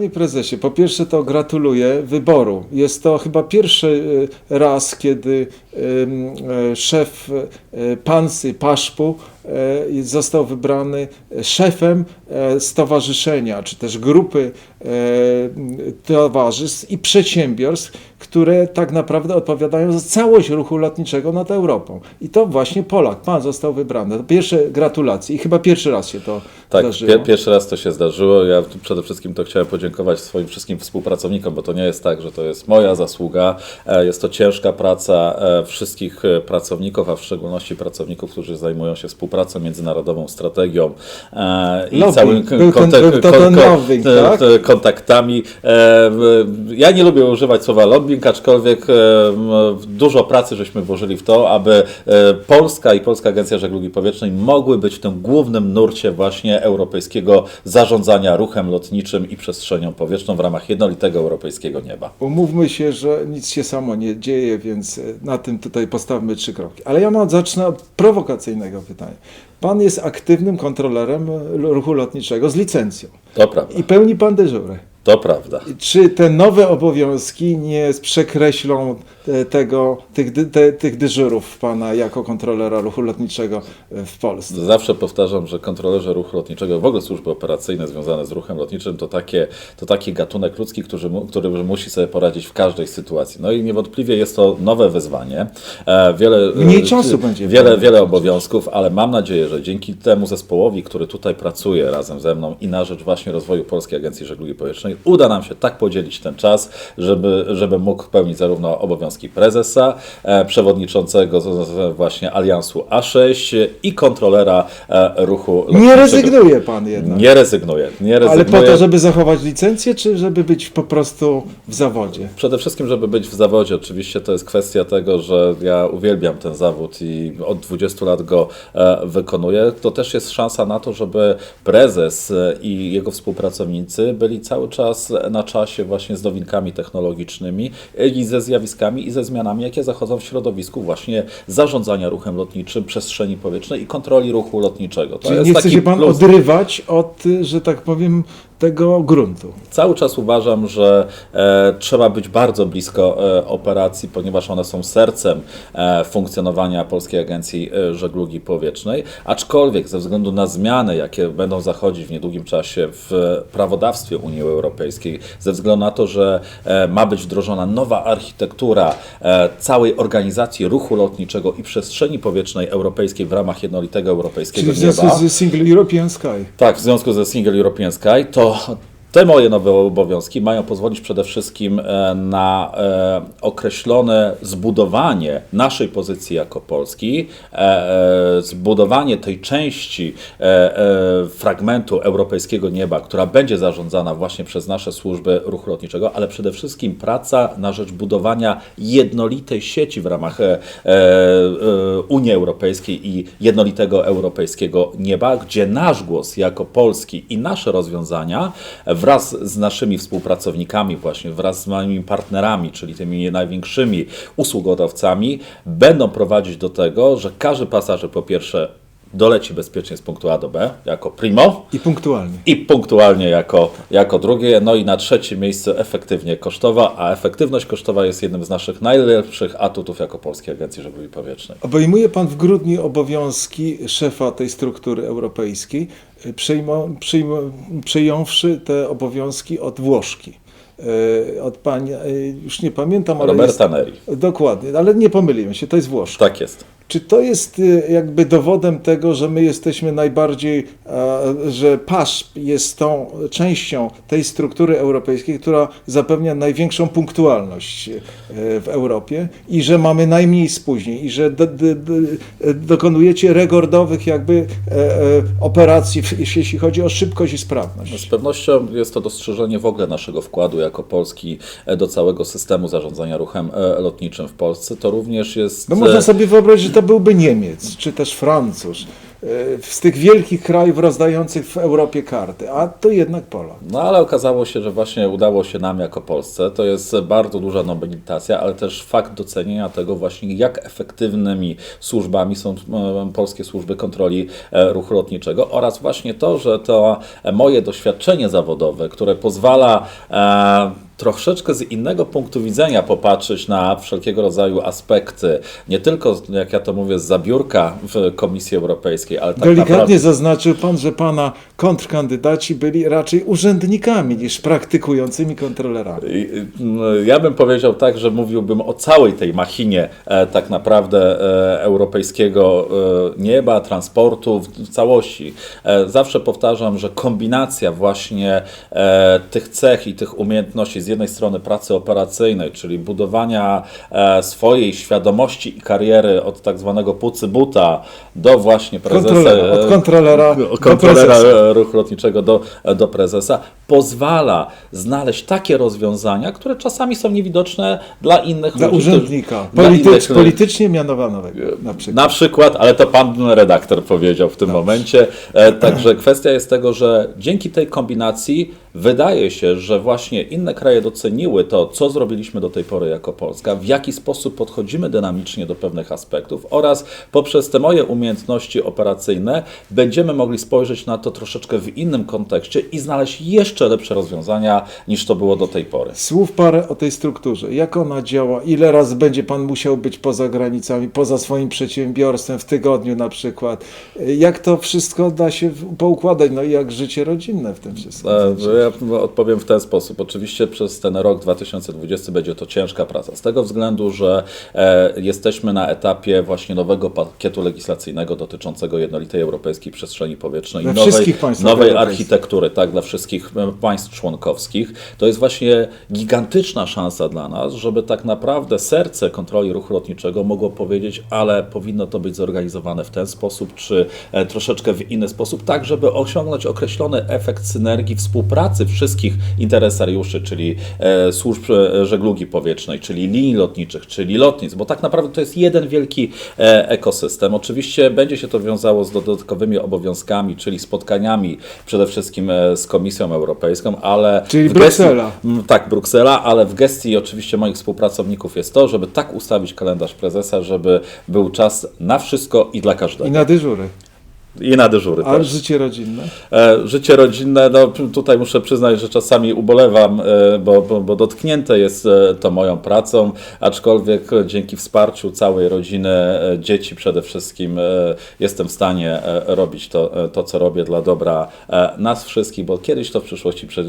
Panie prezesie, po pierwsze to gratuluję wyboru. Jest to chyba pierwszy e, raz, kiedy e, szef e, Pansy Paszpu został wybrany szefem stowarzyszenia, czy też grupy towarzystw i przedsiębiorstw, które tak naprawdę odpowiadają za całość ruchu lotniczego nad Europą. I to właśnie Polak, pan został wybrany. Pierwsze gratulacje i chyba pierwszy raz się to Tak, zdarzyło. pie- pierwszy raz to się zdarzyło. Ja przede wszystkim to chciałem podziękować swoim wszystkim współpracownikom, bo to nie jest tak, że to jest moja zasługa. E, Jest to ciężka praca e, wszystkich e, pracowników, a w szczególności pracowników, którzy zajmują się współpracą międzynarodową, strategią i Lobbying. całym tak? kontaktami. Ja nie lubię używać słowa lobbying, aczkolwiek dużo pracy żeśmy włożyli w to, aby Polska i Polska Agencja Żeglugi Powietrznej mogły być w tym głównym nurcie właśnie europejskiego zarządzania ruchem lotniczym i przestrzenią powietrzną w ramach jednolitego europejskiego nieba. Umówmy się, że nic się samo nie dzieje, więc e, na tym tutaj postawmy trzy kroki. Ale ja mam, zacznę od prowokacyjnego pytania. Pan jest aktywnym kontrolerem e, ruchu lotniczego z licencją To prawda. i pełni pan dyżury. To prawda. Czy te nowe obowiązki nie przekreślą tego, tych, te, tych dyżurów pana jako kontrolera ruchu lotniczego e, w Polsce? Zawsze powtarzam, że kontrolerzy ruchu lotniczego, w ogóle służby operacyjne związane z ruchem lotniczym, to, takie, to taki gatunek ludzki, który, który musi sobie poradzić w każdej sytuacji. No i niewątpliwie jest to nowe wyzwanie. E, Wiele, Mniej czasu będzie Wiele, wiele obowiązków, ale mam nadzieję, że dzięki temu zespołowi, który tutaj pracuje razem ze mną i na rzecz właśnie rozwoju Polskiej Agencji Żeglugi Powietrznej, uda nam się tak podzielić ten czas, żeby, żeby mógł pełnić zarówno obowiązki prezesa, e, przewodniczącego właśnie Aliansu A6 i kontrolera e, ruchu lotniczego. Nie rezygnuje pan jednak. Nie rezygnuję. Nie Ale rezygnuję. po to, żeby zachować licencję, czy żeby być po prostu w zawodzie? Przede wszystkim, żeby być w zawodzie. Oczywiście to jest kwestia tego, że ja uwielbiam ten zawód i od 20 lat go e, wykonuję. To też jest szansa na to, żeby prezes e, i jego współpracownicy byli cały czas na czasie właśnie z nowinkami technologicznymi e, i ze zjawiskami i ze zmianami, jakie zachodzą w środowisku właśnie zarządzania ruchem lotniczym, przestrzeni powietrznej i kontroli ruchu lotniczego. To Czyli nie chce się pan plus. odrywać od, że tak powiem, tego gruntu. Cały czas uważam, że e, trzeba być bardzo blisko e, operacji, ponieważ one są sercem e, funkcjonowania Polskiej Agencji e, Żeglugi Powietrznej, aczkolwiek ze względu na zmiany, jakie będą zachodzić w niedługim czasie w prawodawstwie Unii Europejskiej, ze względu na to, że e, ma być wdrożona nowa architektura e, całej organizacji ruchu lotniczego i przestrzeni powietrznej europejskiej w ramach jednolitego europejskiego Czyli w związku nieba. z Single European Sky. Tak, w związku ze Single European Sky, to と。Te moje nowe obowiązki mają pozwolić przede wszystkim e, na e, określone zbudowanie naszej pozycji jako Polski, e, zbudowanie tej części fragmentu europejskiego nieba, która będzie zarządzana właśnie przez nasze służby ruchu lotniczego, ale przede wszystkim praca na rzecz budowania jednolitej sieci w ramach Unii Europejskiej i jednolitego europejskiego nieba, gdzie nasz głos jako Polski i nasze rozwiązania wraz z naszymi współpracownikami, właśnie wraz z moimi partnerami, czyli tymi największymi usługodawcami, będą prowadzić do tego, że każdy pasażer po pierwsze doleci bezpiecznie z punktu A do B jako primo, I punktualnie. i punktualnie jako, jako drugie, no i na trzecie miejsce efektywnie kosztowa, a efektywność kosztowa jest jednym z naszych najlepszych atutów jako Polskiej Agencji Żeglugi Powietrznej. Obejmuje pan w grudniu obowiązki szefa tej struktury europejskiej, przyjmo, przyjmo, przejąwszy te obowiązki od Włoszki. Y, Od pani, y, już nie pamiętam, ale Roberta jest, Neri. Dokładnie, ale nie pomyliłem się, to jest Włoszka. Tak jest. Czy to jest y, jakby dowodem tego, że my jesteśmy najbardziej, że PASZP jest tą częścią tej struktury europejskiej, która zapewnia największą punktualność e, w Europie i że mamy najmniej spóźnień i że d, d, d, dokonujecie rekordowych jakby e, e, operacji, jeśli chodzi o szybkość i sprawność? Z pewnością jest to dostrzeżenie w ogóle naszego wkładu jako Polski e, do całego systemu zarządzania ruchem lotniczym w Polsce. To również jest. No można sobie wyobrazić, że to byłby Niemiec, czy też Francuz, z tych wielkich krajów rozdających w Europie karty, a to jednak Polak. No ale okazało się, że właśnie udało się nam jako Polsce. To jest bardzo duża nobilitacja, ale też fakt docenienia tego właśnie, jak efektywnymi służbami są e, polskie służby kontroli e, ruchu lotniczego oraz właśnie to, że to e, moje doświadczenie zawodowe, które pozwala e, troszeczkę z innego punktu widzenia popatrzeć na wszelkiego rodzaju aspekty, nie tylko, jak ja to mówię, z zabiórka w Komisji Europejskiej, ale tak Delikatnie naprawdę... zaznaczył pan, że pana kontrkandydaci byli raczej urzędnikami niż praktykującymi kontrolerami. Y, Ja bym powiedział tak, że mówiłbym o całej tej machinie e, tak naprawdę e, europejskiego e, nieba, transportu w, całości. Zawsze powtarzam, że kombinacja właśnie tych cech i tych umiejętności z jednej strony pracy operacyjnej, czyli budowania swojej świadomości i kariery od tak zwanego pucybuta do właśnie prezesa, Kontrolera, od kontrolera do do kontrolera prezesa. ruchu lotniczego do, do prezesa, pozwala znaleźć takie rozwiązania, które czasami są niewidoczne dla innych Dla ludzi. urzędnika, dla politycz, innych- politycznie mianowanego na przykład. na przykład, ale to pan redaktor powiedział w tym momencie. E, Także kwestia jest tego, że dzięki tej kombinacji wydaje się, że właśnie inne kraje doceniły to, co zrobiliśmy do tej pory jako Polska, w jaki sposób podchodzimy dynamicznie do pewnych aspektów oraz poprzez te moje umiejętności operacyjne będziemy mogli spojrzeć na to troszeczkę w innym kontekście i znaleźć jeszcze lepsze rozwiązania niż to było do tej pory. Słów parę o tej strukturze. Jak ona działa? Ile razy będzie pan musiał być poza granicami, poza swoim przedsiębiorstwem w tygodniu na przykład? Jak to wszystko da się poukładać? No i jak życie rodzinne w tym wszystkim? E, Ja odpowiem w ten sposób. Oczywiście przez ten rok 2020 będzie to ciężka praca. Z tego względu, że e, jesteśmy na etapie właśnie nowego pakietu legislacyjnego dotyczącego jednolitej europejskiej przestrzeni powietrznej i nowej, nowej architektury, tak, dla wszystkich e, państw członkowskich. To jest właśnie gigantyczna szansa dla nas, żeby tak naprawdę serce kontroli ruchu lotniczego mogło powiedzieć, ale powinno to być zorganizowane w ten sposób, czy e, troszeczkę w inny sposób, tak żeby osiągnąć określony efekt synergii współpracy wszystkich interesariuszy, czyli e, służb e, żeglugi powietrznej, czyli linii lotniczych, czyli lotnisk, bo tak naprawdę to jest jeden wielki ekosystem. Oczywiście będzie się to wiązało z dodatkowymi obowiązkami, czyli spotkaniami przede wszystkim z Komisją Europejską, ale Czyli w Bruksela. Mm, Tak, Bruksela, ale w gestii oczywiście moich współpracowników jest to, żeby tak ustawić kalendarz prezesa, żeby był czas na wszystko i dla każdego. I na dyżury. I na dyżury A też. życie rodzinne? E, Życie rodzinne, no tutaj muszę przyznać, że czasami ubolewam, e, bo, bo, bo dotknięte jest e, to moją pracą, aczkolwiek dzięki wsparciu całej rodziny, dzieci przede wszystkim, jestem w stanie robić to, to, co robię dla dobra nas wszystkich, bo kiedyś to w przyszłości prze,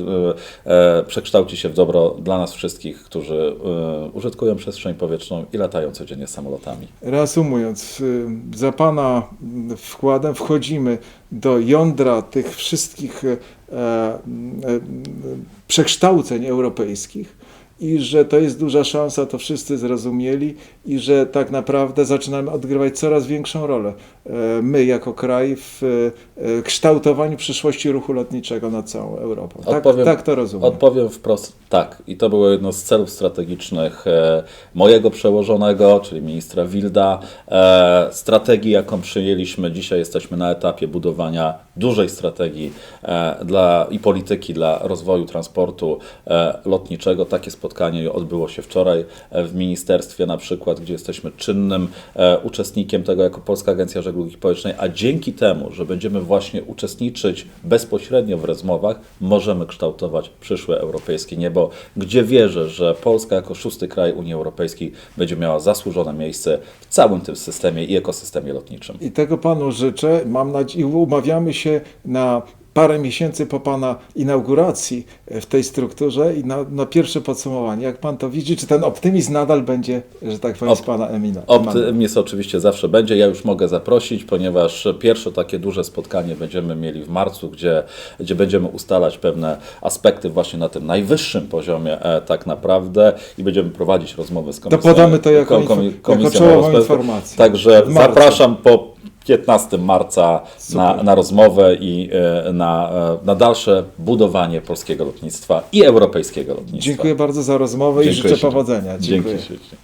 przekształci się w dobro dla nas wszystkich, którzy użytkują przestrzeń powietrzną i latają codziennie samolotami. Reasumując, y, za Pana wkładem wchodzimy do jądra tych wszystkich e, e, przekształceń europejskich i że to jest duża szansa, to wszyscy zrozumieli i że tak naprawdę zaczynamy odgrywać coraz większą rolę e, my jako kraj w e, kształtowaniu przyszłości ruchu lotniczego nad całą Europą. Tak, Odpowiem- tak to rozumiem. Odpowiem wprost tak. I to było jedno z celów strategicznych e, mojego przełożonego, czyli ministra Wilda. Strategii, jaką przyjęliśmy, dzisiaj jesteśmy na etapie budowania dużej strategii e, dla, i polityki dla rozwoju transportu e, lotniczego. Takie spotkanie odbyło się wczoraj e, w ministerstwie na przykład, gdzie jesteśmy czynnym uczestnikiem tego jako Polska Agencja Żeglugi Powietrznej, a dzięki temu, że będziemy właśnie uczestniczyć bezpośrednio w rozmowach, możemy kształtować przyszłe europejskie niebo, gdzie wierzę, że Polska jako szósty kraj Unii Europejskiej będzie miała zasłużone miejsce w całym tym systemie i ekosystemie lotniczym. I tego panu życzę. Mam nadzieję, umawiamy się na parę miesięcy po pana inauguracji w tej strukturze i na, na pierwsze podsumowanie. Jak pan to widzi, czy ten optymizm nadal będzie, że tak powiem, z pana emina? Optymizm oczywiście zawsze będzie. Ja już mogę zaprosić, ponieważ pierwsze takie duże spotkanie będziemy mieli w marcu, gdzie, gdzie będziemy ustalać pewne aspekty właśnie na tym najwyższym poziomie e, tak naprawdę i będziemy prowadzić rozmowy z komisją. podamy to jako kom- info- Komisją jako czołową informację. Także zapraszam po 15 marca na, na rozmowę i e, na, e, na dalsze budowanie polskiego lotnictwa i europejskiego lotnictwa. Dziękuję bardzo za rozmowę i Dziękuję życzę ślicznie. powodzenia. Dziękuję. Dzięki.